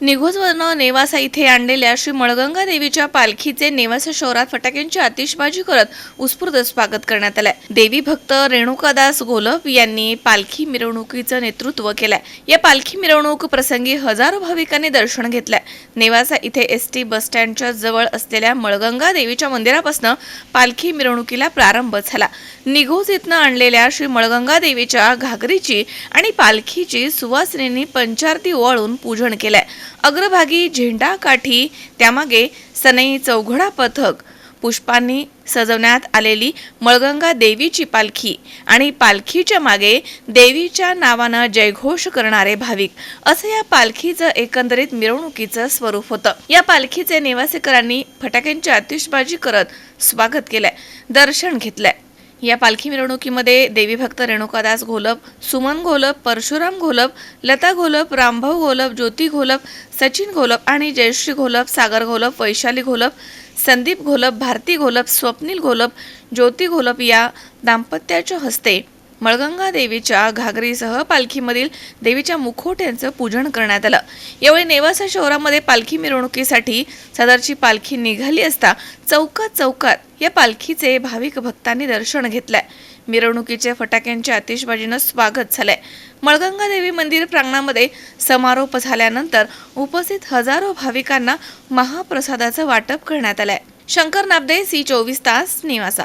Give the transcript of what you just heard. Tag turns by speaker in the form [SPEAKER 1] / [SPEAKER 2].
[SPEAKER 1] निघोजवरनं नेवासा इथे आणलेल्या श्री मळगंगा देवीच्या पालखीचे नेवासा शहरात फटाक्यांची आतिषबाजी करत उत्स्फूर्त स्वागत करण्यात आलंय. देवी भक्त रेणुकादास गोलप यांनी पालखी मिरवणुकीचं नेतृत्व केलंय. या पालखी मिरवणूक प्रसंगी हजारो भाविकांनी दर्शन घेतलंय. नेवासा इथे एस टी बस स्टँडच्या जवळ असलेल्या मळगंगा देवीच्या मंदिरापासून पालखी मिरवणुकीला प्रारंभ झाला. निघोज इथनं आणलेल्या श्री मळगंगा देवीच्या घागरीची आणि पालखीची सुवासिनींनी पंचारती ओवाळून पूजन केलंय. अग्रभागी झेंडा काठी त्यामागे सनई चौघडा पथक. पुष्पांनी सजवण्यात आलेली मळगंगा देवीची पालखी आणि पालखीच्या मागे देवीच्या नावानं जयघोष करणारे भाविक. असं या पालखीचं एकंदरीत मिरवणुकीचं स्वरूप होतं. या पालखीचे निवासीकरांनी फटाक्यांची आतिषबाजी करत स्वागत केलंय दर्शन घेतलंय. या पालखी मिरवणुकीमध्ये देवी भक्त रेणुकादास घोलप सुमन घोलप परशुराम घोलप लता घोलप रामभाऊ घोलप ज्योती घोलप सचिन घोलप आणि जयश्री घोलप सागर घोलप वैशाली घोलप संदीप घोलप भारती घोलप स्वप्नील घोलप ज्योती घोलप या दाम्पत्याच्या हस्ते मळगंगा देवीच्या घागरीसह पालखीमधील देवीच्या मुखोट्यांचं पूजन करण्यात आलं. यावेळी नेवासा शहरामध्ये पालखी मिरवणुकीसाठी सदरची पालखी निघाली असता चौकात चौकात या पालखीचे भाविक भक्तांनी दर्शन घेतलंय. मिरवणुकीचे फटाक्यांच्या आतिषबाजीनं स्वागत झालंय. मळगंगा देवी मंदिर प्रांगणामध्ये समारोप झाल्यानंतर उपस्थित हजारो भाविकांना महाप्रसादाचं वाटप करण्यात आलंय. शंकर नाबदे सी चोवीस तास निवासा.